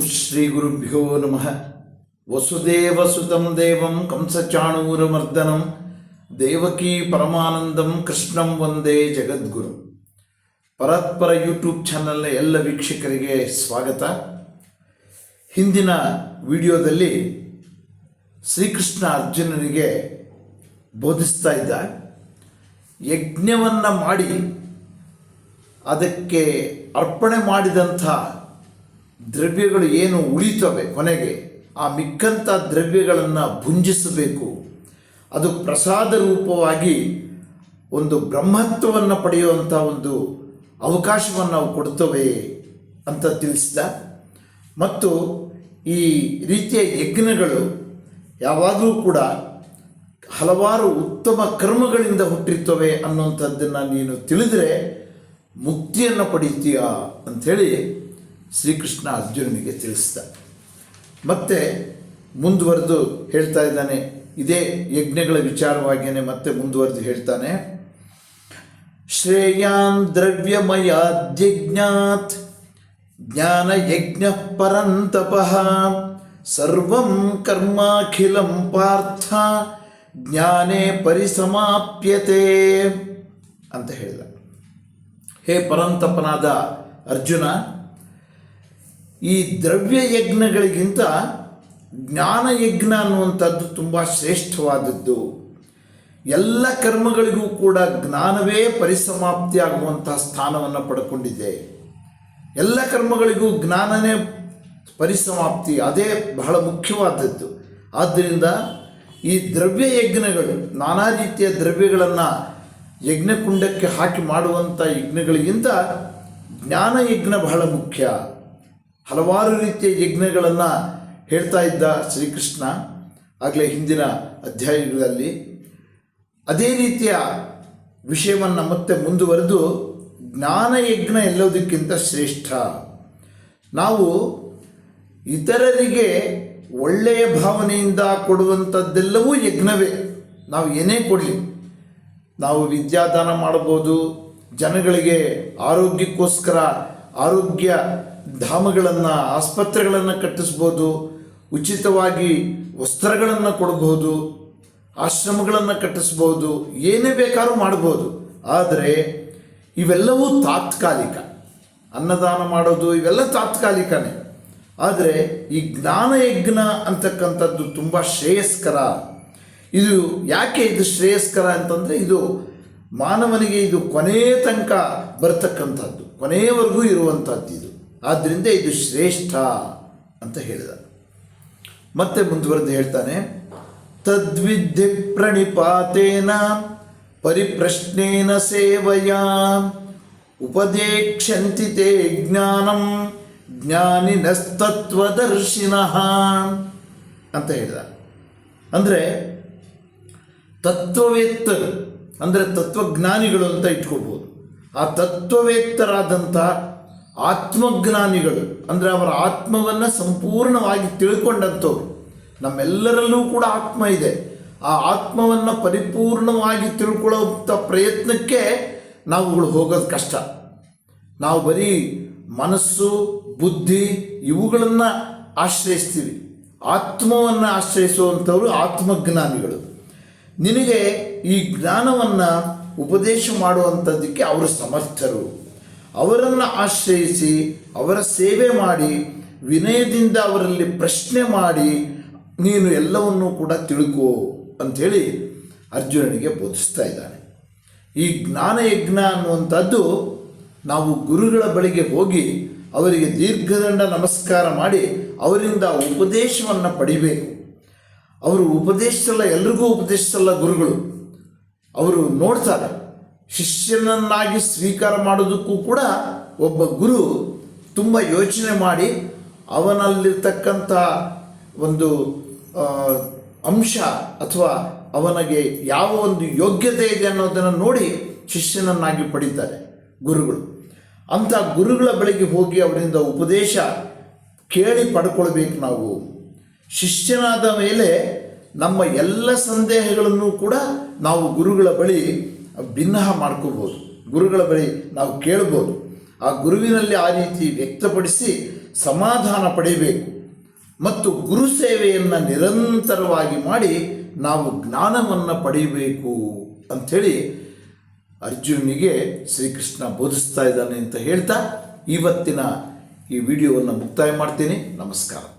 ಶ್ರೀ ಗುರುಭ್ಯೋ ನಮಃ. ವಸುದೇವಸುತಂ ದೇವಂ ಕಂಸಚಾಣೂರಮರ್ದನಂ. ದೇವಕೀ ಪರಮಾನಂದಂ ಕೃಷ್ಣಂ ವಂದೇ ಜಗದ್ಗುರು. ಪರತ್ಪರ ಯೂಟ್ಯೂಬ್ ಚಾನಲ್ನ ಎಲ್ಲ ವೀಕ್ಷಕರಿಗೆ ಸ್ವಾಗತ. ಹಿಂದಿನ ವಿಡಿಯೋದಲ್ಲಿ ಶ್ರೀಕೃಷ್ಣ ಅರ್ಜುನನಿಗೆ ಬೋಧಿಸ್ತಾ ಇದ್ದ ಯಜ್ಞವನ್ನು ಮಾಡಿ ಅದಕ್ಕೆ ಅರ್ಪಣೆ ಮಾಡಿದಂಥ ದ್ರವ್ಯಗಳು ಏನು ಉಳಿತವೆ ಕೊನೆಗೆ, ಆ ಮಿಕ್ಕಂಥ ದ್ರವ್ಯಗಳನ್ನು ಭುಂಜಿಸಬೇಕು. ಅದು ಪ್ರಸಾದ ರೂಪವಾಗಿ ಒಂದು ಬ್ರಹ್ಮತ್ವವನ್ನು ಪಡೆಯುವಂಥ ಒಂದು ಅವಕಾಶವನ್ನು ನಾವು ಕೊಡ್ತವೆ ಅಂತ ತಿಳಿಸಿದ. ಮತ್ತು ಈ ರೀತಿಯ ಯಜ್ಞಗಳು ಯಾವಾಗಲೂ ಕೂಡ ಹಲವಾರು ಉತ್ತಮ ಕರ್ಮಗಳಿಂದ ಹುಟ್ಟಿರ್ತವೆ ಅನ್ನುವಂಥದ್ದನ್ನು ನೀನು ತಿಳಿದರೆ ಮುಕ್ತಿಯನ್ನು ಪಡಿತೀಯ ಅಂಥೇಳಿ ಶ್ರೀಕೃಷ್ಣ ಅರ್ಜುನನಿಗೆ ತಿಳಿಸಿದ. ಮತ್ತೆ ಮುಂದುವರೆದು ಹೇಳ್ತಾ ಇದ್ದಾನೆ, ಇದೇ ಯಜ್ಞಗಳ ವಿಚಾರವಾಗಿಯೇ ಮತ್ತೆ ಮುಂದುವರೆದು ಹೇಳ್ತಾನೆ, ಶ್ರೇಯಾನ್ ದ್ರವ್ಯಮಯಾದ್ಯಜ್ಞಾತ್ ಜ್ಞಾನಯಜ್ಞ ಪರಂತಪಃ ಸರ್ವಂ ಕರ್ಮಾಖಿಲಂ ಪಾರ್ಥ ಜ್ಞಾನೇ ಪರಿಸಮಾಪ್ಯತೆ ಅಂತ ಹೇಳಿದ. ಹೇ ಪರಂತಪನಾದ ಅರ್ಜುನ ಈ ದ್ರವ್ಯ ಯಜ್ಞಗಳಿಗಿಂತ ಜ್ಞಾನಯಜ್ಞ ಅನ್ನುವಂಥದ್ದು ತುಂಬ ಶ್ರೇಷ್ಠವಾದದ್ದು. ಎಲ್ಲ ಕರ್ಮಗಳಿಗೂ ಕೂಡ ಜ್ಞಾನವೇ ಪರಿಸಮಾಪ್ತಿ ಆಗುವಂತಹ ಸ್ಥಾನವನ್ನು ಪಡ್ಕೊಂಡಿದೆ. ಎಲ್ಲ ಕರ್ಮಗಳಿಗೂ ಜ್ಞಾನನೇ ಪರಿಸಮಾಪ್ತಿ, ಅದೇ ಬಹಳ ಮುಖ್ಯವಾದದ್ದು. ಆದ್ದರಿಂದ ಈ ದ್ರವ್ಯ ಯಜ್ಞಗಳು ನಾನಾ ರೀತಿಯ ದ್ರವ್ಯಗಳನ್ನು ಯಜ್ಞಕುಂಡಕ್ಕೆ ಹಾಕಿ ಮಾಡುವಂಥ ಯಜ್ಞಗಳಿಗಿಂತ ಜ್ಞಾನಯಜ್ಞ ಬಹಳ ಮುಖ್ಯ. ಹಲವಾರು ರೀತಿಯ ಯಜ್ಞಗಳನ್ನು ಹೇಳ್ತಾ ಇದ್ದ ಶ್ರೀಕೃಷ್ಣ ಆಗಲೇ ಹಿಂದಿನ ಅಧ್ಯಾಯಗಳಲ್ಲಿ. ಅದೇ ರೀತಿಯ ವಿಷಯವನ್ನು ಮತ್ತೆ ಮುಂದುವರೆದು ಜ್ಞಾನಯಜ್ಞ ಎಲ್ಲದಕ್ಕಿಂತ ಶ್ರೇಷ್ಠ. ನಾವು ಇತರರಿಗೆ ಒಳ್ಳೆಯ ಭಾವನೆಯಿಂದ ಕೊಡುವಂಥದ್ದೆಲ್ಲವೂ ಯಜ್ಞವೇ. ನಾವು ಏನೇ ಕೊಡಲಿ. ನಾವು ವಿದ್ಯಾದಾನ ಮಾಡ್ಬೋದು ಜನಗಳಿಗೆ ಆರೋಗ್ಯಕ್ಕೋಸ್ಕರ ಆರೋಗ್ಯ ಧಾಮಗಳನ್ನು, ಆಸ್ಪತ್ರೆಗಳನ್ನು ಕಟ್ಟಿಸ್ಬೋದು, ಉಚಿತವಾಗಿ ವಸ್ತ್ರಗಳನ್ನು ಕೊಡಬಹುದು ಆಶ್ರಮಗಳನ್ನು ಕಟ್ಟಿಸ್ಬೋದು, ಏನೇ ಬೇಕಾದ್ರೂ ಮಾಡ್ಬೋದು. ಆದರೆ ಇವೆಲ್ಲವೂ ತಾತ್ಕಾಲಿಕ. ಅನ್ನದಾನ ಮಾಡೋದು ಇವೆಲ್ಲ ತಾತ್ಕಾಲಿಕನೇ. ಆದರೆ ಈ ಜ್ಞಾನಯಜ್ಞ ಅಂತಕ್ಕಂಥದ್ದು ತುಂಬ ಶ್ರೇಯಸ್ಕರ. ಇದು ಯಾಕೆ ಇದು ಶ್ರೇಯಸ್ಕರ ಅಂತಂದರೆ ಇದು ಮಾನವನಿಗೆ ಇದು ಕೊನೆಯ ತನಕ ಬರ್ತಕ್ಕಂಥದ್ದು. ಕೊನೆಯವರೆಗೂ ಇರುವಂಥದ್ದು ಇದು. ಆದ್ದರಿಂದ ಇದು ಶ್ರೇಷ್ಠ ಅಂತ ಹೇಳಿದ. ಮತ್ತೆ ಮುಂದುವರೆದು ಹೇಳ್ತಾನೆ, ತದ್ವಿದ್ಯೆ ಪ್ರಣಿಪಾತೇನ, ಪರಿಪ್ರಶ್ನೇನ ಸೇವೆಯ, ಉಪದೇಕ್ಷಂತಿ ತೇ ಜ್ಞಾನಂ, ಜ್ಞಾನಿನಸ್ತತ್ವದರ್ಶಿನಃ ಅಂತ ಹೇಳಿದ. ಅಂದರೆ, ತತ್ವವೇತ್ತರು, ಅಂದರೆ ತತ್ವಜ್ಞಾನಿಗಳು ಅಂತ ಇಟ್ಕೊಳ್ಬೋದು. ಆ ತತ್ವವೇತ್ತರಾದಂಥ ಆತ್ಮಜ್ಞಾನಿಗಳು, ಅಂದರೆ ಅವರ ಆತ್ಮವನ್ನು ಸಂಪೂರ್ಣವಾಗಿ ತಿಳ್ಕೊಂಡಂಥವ್ರು. ನಮ್ಮೆಲ್ಲರಲ್ಲೂ ಕೂಡ ಆತ್ಮ ಇದೆ. ಆ ಆತ್ಮವನ್ನು ಪರಿಪೂರ್ಣವಾಗಿ ತಿಳ್ಕೊಳ್ಳೋಂಥ ಪ್ರಯತ್ನಕ್ಕೆ ನಾವುಗಳು ಹೋಗೋದು ಕಷ್ಟ. ನಾವು ಬರೀ ಮನಸ್ಸು, ಬುದ್ಧಿ ಇವುಗಳನ್ನು ಆಶ್ರಯಿಸ್ತೀವಿ. ಆತ್ಮವನ್ನು ಆಶ್ರಯಿಸುವಂಥವರು ಆತ್ಮಜ್ಞಾನಿಗಳು. ನಿನಗೆ ಈ ಜ್ಞಾನವನ್ನು ಉಪದೇಶ ಮಾಡುವಂಥದ್ದಕ್ಕೆ ಅವರು ಸಮರ್ಥರು. ಅವರನ್ನು ಆಶ್ರಯಿಸಿ, ಅವರ ಸೇವೆ ಮಾಡಿ, ವಿನಯದಿಂದ ಅವರಲ್ಲಿ ಪ್ರಶ್ನೆ ಮಾಡಿ, ನೀನು ಎಲ್ಲವನ್ನೂ ಕೂಡ ತಿಳ್ಕೋ ಅಂಥೇಳಿ ಅರ್ಜುನನಿಗೆ ಬೋಧಿಸ್ತಾ ಇದ್ದಾನೆ. ಈ ಜ್ಞಾನಯಜ್ಞ ಅನ್ನುವಂಥದ್ದು ನಾವು ಗುರುಗಳ ಬಳಿಗೆ ಹೋಗಿ ಅವರಿಗೆ ದೀರ್ಘದಂಡ ನಮಸ್ಕಾರ ಮಾಡಿ ಅವರಿಂದ ಉಪದೇಶವನ್ನು ಪಡಿಬೇಕು. ಅವರು ಉಪದೇಶಿಸಲ್ಲ, ಎಲ್ರಿಗೂ ಉಪದೇಶಿಸಲ್ಲ ಗುರುಗಳು. ಅವರು ನೋಡ್ತಾರೆ ಶಿಷ್ಯನನ್ನಾಗಿ ಸ್ವೀಕಾರ ಮಾಡೋದಕ್ಕೂ ಕೂಡ ಒಬ್ಬ ಗುರು ತುಂಬ ಯೋಚನೆ ಮಾಡಿ ಅವನಲ್ಲಿರ್ತಕ್ಕಂಥ ಒಂದು ಅಂಶ ಅಥವಾ ಅವನಿಗೆ ಯಾವ ಒಂದು ಯೋಗ್ಯತೆ ಇದೆ ಅನ್ನೋದನ್ನು ನೋಡಿ ಶಿಷ್ಯನನ್ನಾಗಿ ಪಡೀತಾರೆ ಗುರುಗಳು. ಅಂಥ ಗುರುಗಳ ಬಳಿಗೆ ಹೋಗಿ ಅವರಿಂದ ಉಪದೇಶ ಕೇಳಿ ಪಡ್ಕೊಳ್ಬೇಕು ನಾವು. ಶಿಷ್ಯನಾದ ಮೇಲೆ ನಮ್ಮ ಎಲ್ಲ ಸಂದೇಹಗಳನ್ನು ಕೂಡ ನಾವು ಗುರುಗಳ ಬಳಿ ಭಿನ್ನಹ ಮಾಡ್ಕೋಬೋದು ಗುರುಗಳ ಬಳಿ ನಾವು ಕೇಳ್ಬೋದು. ಆ ಗುರುವಿನಲ್ಲಿ ಆ ರೀತಿ ವ್ಯಕ್ತಪಡಿಸಿ ಸಮಾಧಾನ ಪಡೆಯಬೇಕು. ಮತ್ತು ಗುರು ಸೇವೆಯನ್ನು ನಿರಂತರವಾಗಿ ಮಾಡಿ ನಾವು ಜ್ಞಾನವನ್ನು ಪಡೆಯಬೇಕು ಅಂಥೇಳಿ ಅರ್ಜುನಿಗೆ ಶ್ರೀಕೃಷ್ಣ ಬೋಧಿಸ್ತಾ ಇದ್ದಾನೆ ಅಂತ ಹೇಳ್ತಾ ಇವತ್ತಿನ ಈ ವಿಡಿಯೋವನ್ನು ಮುಕ್ತಾಯ ಮಾಡ್ತೀನಿ. ನಮಸ್ಕಾರ.